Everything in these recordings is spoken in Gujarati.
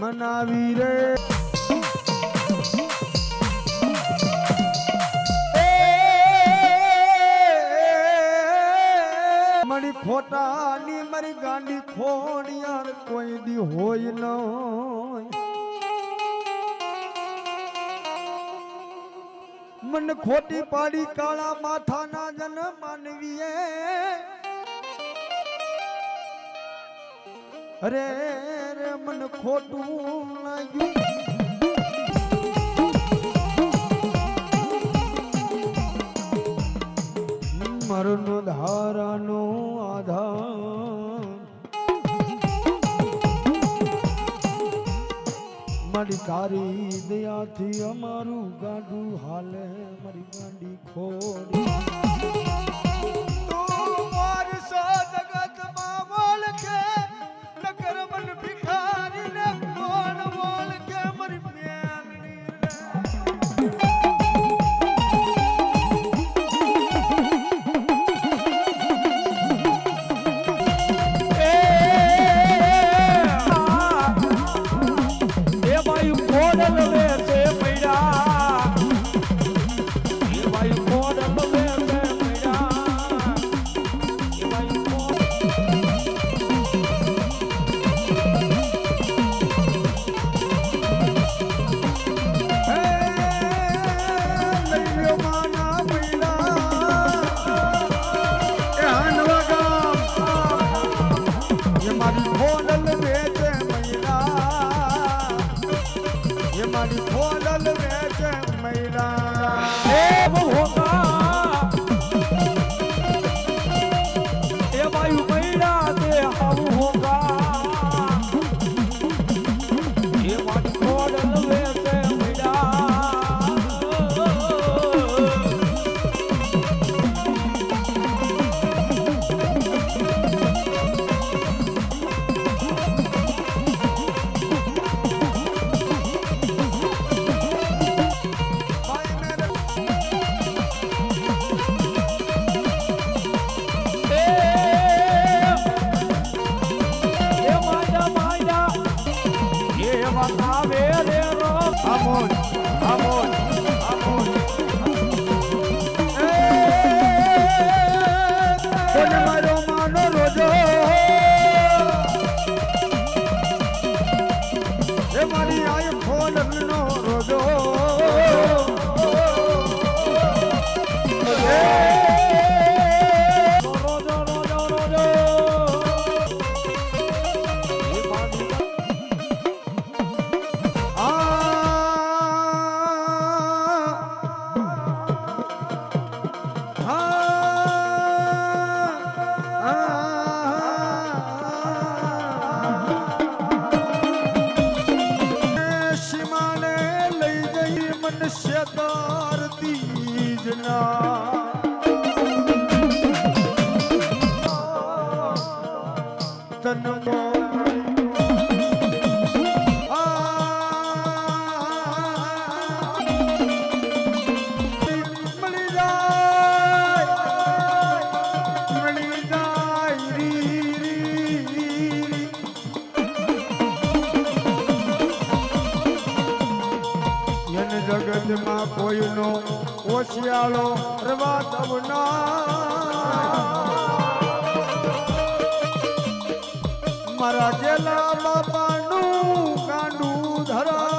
મનાવી રે. મારી ફોટાની મારી ગાંડી ખોડિયાર કોઈ દી હોય ન મન ખોટી પાડી કાળા માથાના જન માનવીએ. અરે રે મને ખોટું લાગ્યું. મરણ ધારાનો આધાર. મારી કારી દયાથી અમારું ગાડું હાલે, મારી ગાડી ખોડી મારી આય ફોલ નો રોજો શિયાળો રવા તમના મારા જેલા બાપાનું કાંડું ધરા.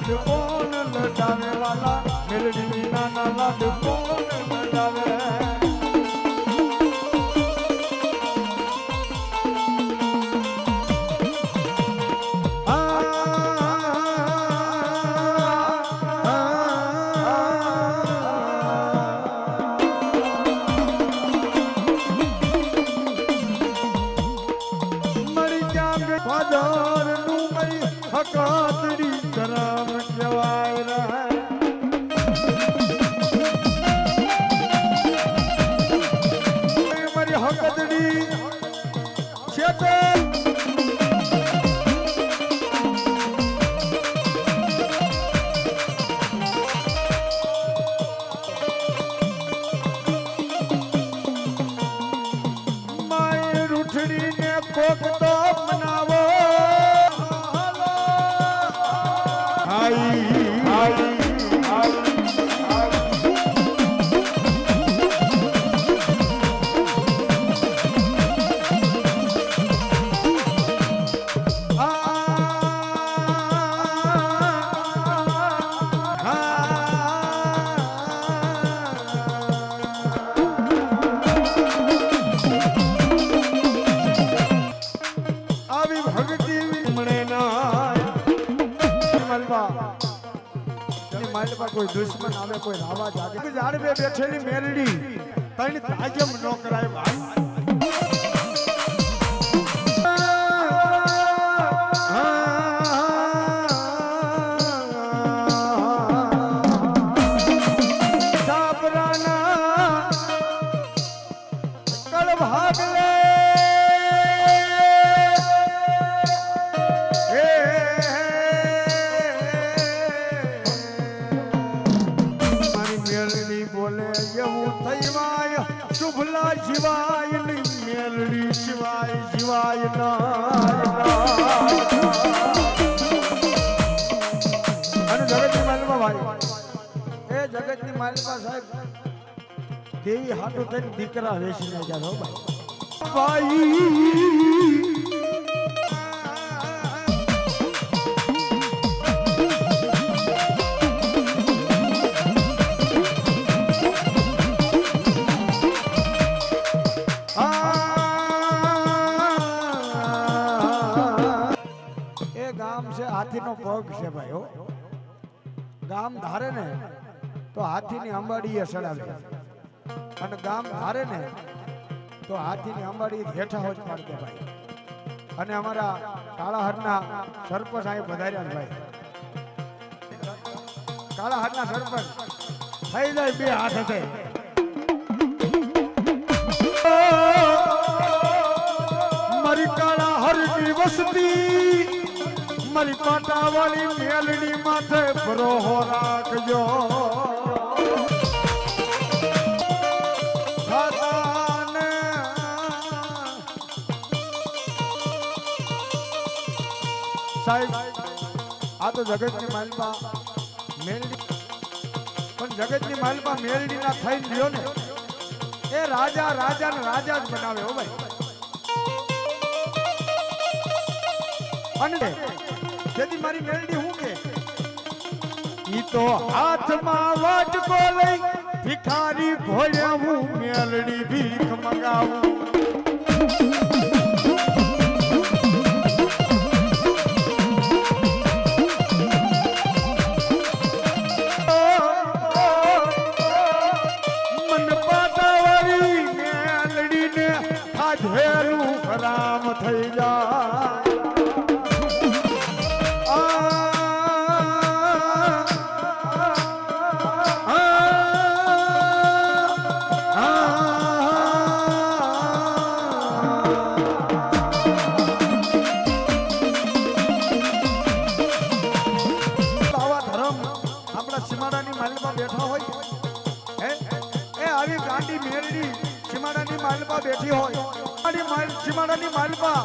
લાડ કોણ લડાવે વાલા મેલડી વિનાના લાડ કોઈ દુશ્મન આવે કોઈ રાવા જાગે ઝાડવે બેઠેલી મેલડી. તણ તાજમ નો કરાય. ભાઈ મેલડી શિવાય જીવાય ના અને જગતની માલિકા ભાઈ એ જગતની માલિકા સાહેબ દેવી હાથો થઈને દીકરા વેચીને ગયા ભાઈ. ભાઈ ગામ ધારે ને, તો હાથીની અંબાડીએ સડાવે અને ગામ ધારે ને, તો હાથીની અંબાડી હેઠા હોજ પાડતો ભાઈ. અને અમારા કાળાહરના સરપંચ અહીં વધાર્યા ભાઈ. કાળાહરના સરપંચ, થઈ જાય બે હાથ હતે મારી કાળા હરની વસતી મારી પાટાવાળી મેલડી માથે ભરોહો રાખજો. સાહેબ, આ તો જગતની માલમાં મેલડી પણ જગતની માલમાં મેલડી ના થઈ ગયો ને, એ રાજા રાજા ને રાજા જ બનાવે હો ભાઈ. અને જેથી મારી મેલડી હું કે? ઈ તો હાથમાં વાટકો લઈ ભિખારી ભોળ્યા હું મેલડી ભીખ મંગાવું. સીમાડાની માલમાં બેઠા હોય. હે? એ આવી ગાંડી મેરડી સીમાડાની માલમાં બેઠી હોય. સીમાડાની માલમાં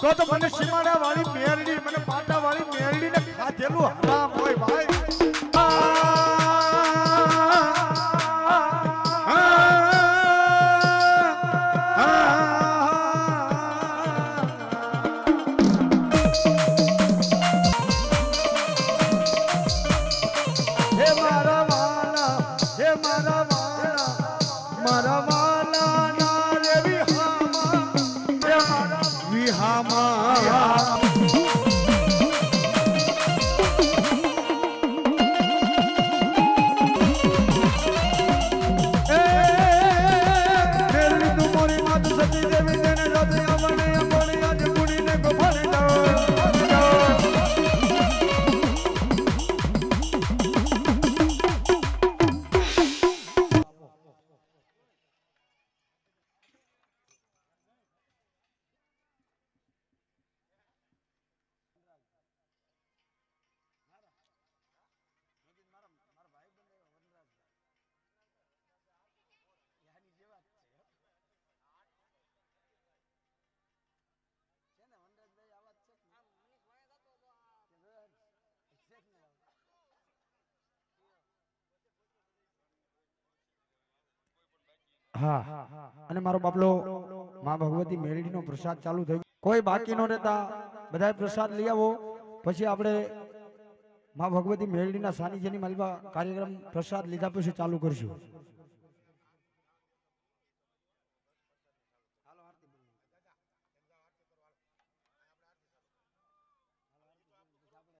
તો તો મને સીમાડા વાળી મેરડી, મને પાટા વાળી મેરડી ને ખાધેલું હરામ હોય ભાઈ. હા. અને મારો બાપલો માં ભગવતી મેલડીનો પ્રસાદ ચાલુ થયો કોઈ બાકી ન રહેતા બધા પ્રસાદ લઈ આવો. પછી આપણે માં ભગવતી મેલડીના સાનિધ્યની માલવા કાર્યક્રમ પ્રસાદ લીધા પછી ચાલુ કરશું.